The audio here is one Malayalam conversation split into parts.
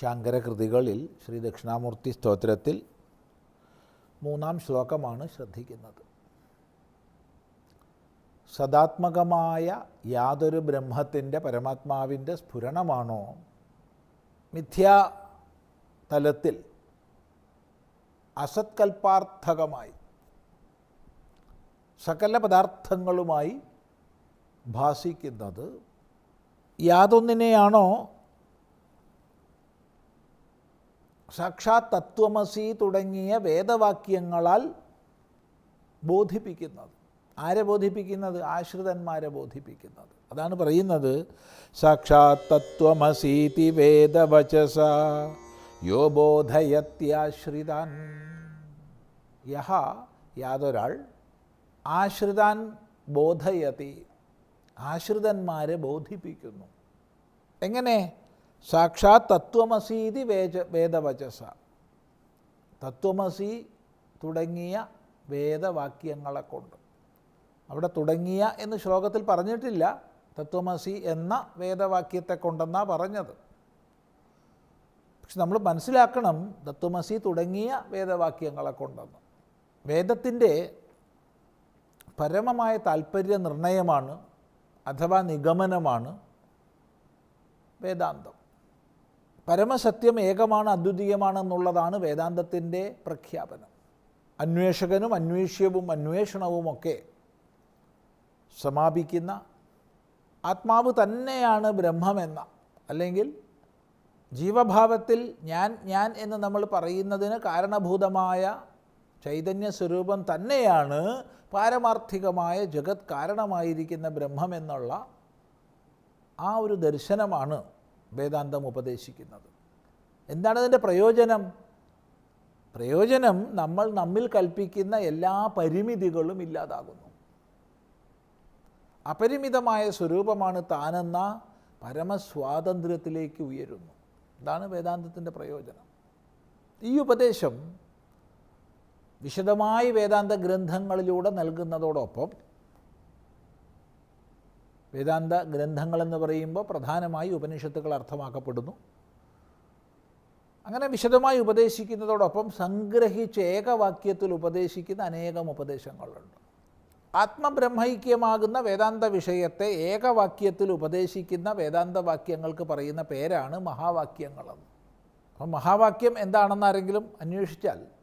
ശങ്കരകൃതികളിൽ ശ്രീ ദക്ഷിണാമൂർത്തി സ്തോത്രത്തിൽ മൂന്നാം ശ്ലോകമാണ് ശ്രദ്ധിക്കുന്നത്. സദാത്മകമായ യാതൊരു ബ്രഹ്മത്തിന്റെ പരമാത്മാവിന്റെ സ്ഫുരണമാണോ? മിഥ്യാ തലത്തിൽ അസത്കൽപ്പാർത്ഥകമായി സകല പദാർത്ഥങ്ങളുമായി ഭാസിക്കുന്നത് യാതൊന്നിനെയാണോ സാക്ഷാത് തത്വമസി തുടങ്ങിയ വേദവാക്യങ്ങളാൽ ബോധിപ്പിക്കുന്നത്. ആരെ ബോധിപ്പിക്കുന്നത്? ആശ്രിതന്മാരെ ബോധിപ്പിക്കുന്നത്. അതാണ് പറയുന്നത് സാക്ഷാത് തത്വമസീതി വേദവചസ യോ ബോധയത്യാശ്രിതാൻ. യഹ യാതൊരാൾ ആശ്രിതാൻ ബോധയതി ആശ്രിതന്മാരെ ബോധിപ്പിക്കുന്നു. എങ്ങനെ? സാക്ഷാത് തത്വമസീതി വേജ വേദവചസ. തത്വമസി തുടങ്ങിയ വേദവാക്യങ്ങളെ കൊണ്ട്. അവിടെ തുടങ്ങിയ എന്ന് ശ്ലോകത്തിൽ പറഞ്ഞിട്ടില്ല. തത്വമസി എന്ന വേദവാക്യത്തെ കൊണ്ടെന്നാണ് പറഞ്ഞത്. പക്ഷെ നമ്മൾ മനസ്സിലാക്കണം തത്വമസി തുടങ്ങിയ വേദവാക്യങ്ങളെ കൊണ്ടെന്ന്. വേദത്തിന്റെ പരമമായ താല്പര്യ നിർണയമാണ് അഥവാ നിഗമനമാണ് വേദാന്തം. പരമസത്യം ഏകമാണ് അദ്വിതീയമാണ് എന്നുള്ളതാണ് വേദാന്തത്തിന്റെ പ്രഖ്യാപനം. അന്വേഷകനും അന്വേഷ്യവും അന്വേഷണവുമൊക്കെ സമാപിക്കുന്ന ആത്മാവ് തന്നെയാണ് ബ്രഹ്മമെന്ന അല്ലെങ്കിൽ ജീവഭാവത്തിൽ ഞാൻ ഞാൻ എന്ന് നമ്മൾ പറയുന്നതിന് കാരണഭൂതമായ ചൈതന്യ സ്വരൂപം തന്നെയാണ് പാരമാർത്ഥികമായ ജഗത് കാരണമായിരിക്കുന്ന ബ്രഹ്മമെന്നുള്ള ആ ഒരു ദർശനമാണ് വേദാന്തം ഉപദേശിക്കുന്നത്. എന്താണ് അതിന്റെ പ്രയോജനം? പ്രയോജനം നമ്മൾ നമ്മിൽ കൽപ്പിക്കുന്ന എല്ലാ പരിമിതികളും ഇല്ലാതാകുന്നു. അപരിമിതമായ സ്വരൂപമാണ് താനെന്ന പരമസ്വാതന്ത്ര്യത്തിലേക്ക് ഉയരുന്നു. ഇതാണ് വേദാന്തത്തിന്റെ പ്രയോജനം. ഈ ഉപദേശം വിശദമായി വേദാന്ത ഗ്രന്ഥങ്ങളിലൂടെ നൽകുന്നതോടൊപ്പം വേദാന്ത ഗ്രന്ഥങ്ങളെന്ന് പറയുമ്പോൾ പ്രധാനമായി ഉപനിഷത്തുകൾ അർത്ഥമാക്കപ്പെടുന്നു. അങ്ങനെ വിശദമായി ഉപദേശിക്കുന്നതോടൊപ്പം സംഗ്രഹിച്ച് ഏകവാക്യത്തിൽ ഉപദേശിക്കുന്ന അനേകം ഉപദേശങ്ങളുണ്ട്. ആത്മബ്രഹ്മൈക്യമാകുന്ന വേദാന്ത വിഷയത്തെ ഏകവാക്യത്തിൽ ഉപദേശിക്കുന്ന വേദാന്ത വാക്യങ്ങൾക്ക് പറയുന്ന പേരാണ് മഹാവാക്യങ്ങളെന്ന്. അപ്പം മഹാവാക്യം എന്താണെന്നാരെങ്കിലും അന്വേഷിച്ചാൽ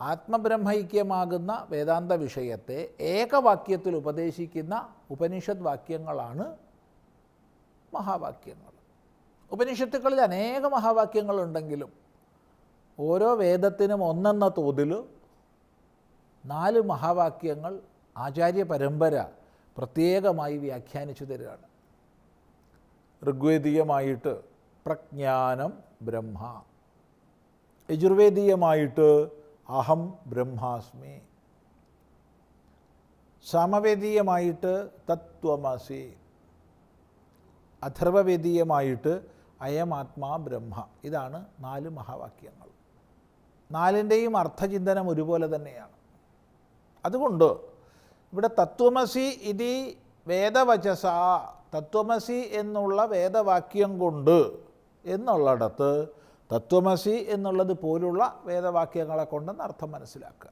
ആത്മബ്രഹ്മൈക്യമാകുന്ന വേദാന്ത വിഷയത്തെ ഏകവാക്യത്തിൽ ഉപദേശിക്കുന്ന ഉപനിഷത് വാക്യങ്ങളാണ് മഹാവാക്യങ്ങൾ. ഉപനിഷത്തുക്കളിൽ അനേക മഹാവാക്യങ്ങളുണ്ടെങ്കിലും ഓരോ വേദത്തിനും ഒന്നെന്ന തോതിൽ നാല് മഹാവാക്യങ്ങൾ ആചാര്യ പരമ്പര പ്രത്യേകമായി വ്യാഖ്യാനിച്ചു തരികയാണ്. ഋഗ്വേദീയമായിട്ട് പ്രജ്ഞാനം ബ്രഹ്മ യജുർവേദീയമായിട്ട് അഹം ബ്രഹ്മാസ്മി. സാമവേദീയമായിട്ട് തത്വമസി. അഥർവവേദീയമായിട്ട് അയമാത്മാ ബ്രഹ്മ. ഇതാണ് നാല് മഹാവാക്യങ്ങൾ. നാലിന്റെയും അർത്ഥചിന്തനം ഒരുപോലെ തന്നെയാണ്. അതുകൊണ്ട് ഇവിടെ തത്വമസി ഇതി വേദവചസ. തത്വമസി എന്നുള്ള വേദവാക്യം കൊണ്ട് എന്നുള്ളിടത്ത് തത്വമസി എന്നുള്ളത് പോലുള്ള വേദവാക്യങ്ങളെ കൊണ്ടെന്ന് അർത്ഥം മനസ്സിലാക്കുക.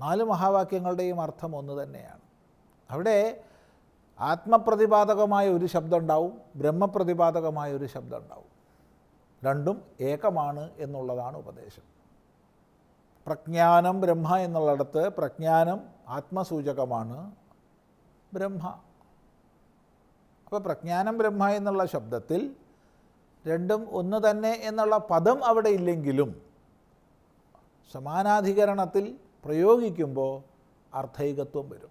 നാല് മഹാവാക്യങ്ങളുടെയും അർത്ഥം ഒന്ന് തന്നെയാണ്. അവിടെ ആത്മപ്രതിപാദകമായ ഒരു ശബ്ദം ഉണ്ടാവും ബ്രഹ്മപ്രതിപാദകമായ ഒരു ശബ്ദം ഉണ്ടാവും. രണ്ടും ഏകമാണ് എന്നുള്ളതാണ് ഉപദേശം. പ്രജ്ഞാനം ബ്രഹ്മ എന്നുള്ളിടത്ത് പ്രജ്ഞാനം ആത്മസൂചകമാണ് ബ്രഹ്മ. അപ്പോൾ പ്രജ്ഞാനം ബ്രഹ്മ എന്നുള്ള ശബ്ദത്തിൽ രണ്ടും ഒന്ന് തന്നെ എന്നുള്ള പദം അവിടെ ഇല്ലെങ്കിലും സമാനാധികരണത്തിൽ പ്രയോഗിക്കുമ്പോൾ അർത്ഥൈകത്വം വരും.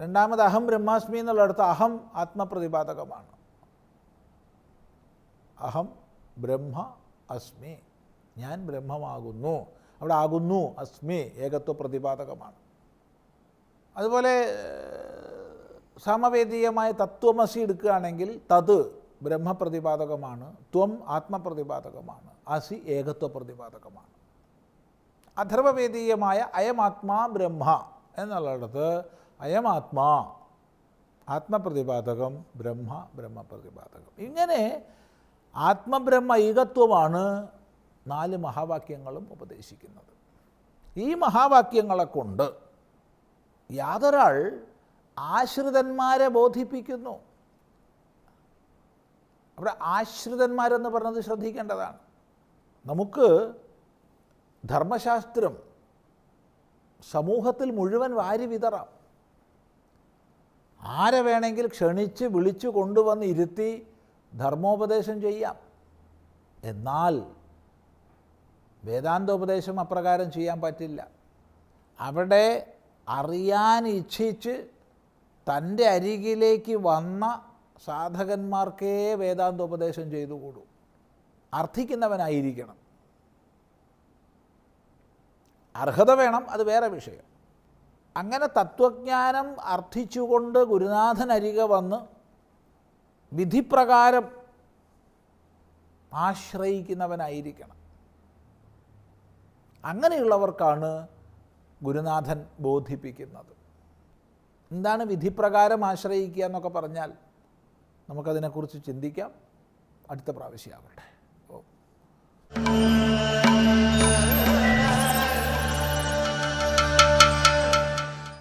രണ്ടാമത് അഹം ബ്രഹ്മാസ്മി എന്നുള്ളടത്ത് അഹം ആത്മപ്രതിപാദകമാണ്. അഹം ബ്രഹ്മ അസ്മി. ഞാൻ ബ്രഹ്മമാകുന്നു. അവിടെ ആകുന്നു അസ്മി ഏകത്വ പ്രതിപാദകമാണ്. അതുപോലെ സമവേദീയമായ തത്വമസി എടുക്കുകയാണെങ്കിൽ തത് ബ്രഹ്മപ്രതിപാദകമാണ് ത്വം ആത്മപ്രതിപാദകമാണ് അസി ഏകത്വ പ്രതിപാദകമാണ് അഥർവവേദീയമായ അയമാത്മാ ബ്രഹ്മ എന്നുള്ളിടത്ത് അയമാത്മാ ആത്മപ്രതിപാദകം ബ്രഹ്മ ബ്രഹ്മപ്രതിപാദകം. ഇങ്ങനെ ആത്മബ്രഹ്മ ഏകത്വമാണ് നാല് മഹാവാക്യങ്ങളും ഉപദേശിക്കുന്നത്. ഈ മഹാവാക്യങ്ങളെ കൊണ്ട് യാതൊരാൾ ആശ്രിതന്മാരെ ബോധിപ്പിക്കുന്നു. അവിടെ ആശ്രിതന്മാരെന്ന് പറഞ്ഞത് ശ്രദ്ധിക്കേണ്ടതാണ്. നമുക്ക് ധർമ്മശാസ്ത്രം സമൂഹത്തിൽ മുഴുവൻ വാരി വിതറാം. ആരെ വേണമെങ്കിൽ ക്ഷണിച്ച് വിളിച്ചു കൊണ്ടുവന്ന് ഇരുത്തി ധർമ്മോപദേശം ചെയ്യാം. എന്നാൽ വേദാന്തോപദേശം അപ്രകാരം ചെയ്യാൻ പറ്റില്ല. അവിടെ അറിയാൻ ഇച്ഛിച്ച് തന്റെ അരികിലേക്ക് വന്ന സാധകന്മാർക്കേ വേദാന്തോപദേശം ചെയ്തുകൂടൂ. അർത്ഥിക്കുന്നവനായിരിക്കണം. അർഹത വേണം അത് വേറെ വിഷയം. അങ്ങനെ തത്വജ്ഞാനം അർത്ഥിച്ചുകൊണ്ട് ഗുരുനാഥൻ അരിക വന്ന് വിധിപ്രകാരം ആശ്രയിക്കുന്നവനായിരിക്കണം. അങ്ങനെയുള്ളവർക്കാണ് ഗുരുനാഥൻ ബോധിപ്പിക്കുന്നത്. എന്താണ് വിധിപ്രകാരം ആശ്രയിക്കുക എന്നൊക്കെ പറഞ്ഞാൽ നമുക്കതിനെക്കുറിച്ച് ചിന്തിക്കാം. അടുത്ത പ്രാവശ്യം ആവട്ടെ. ഓ.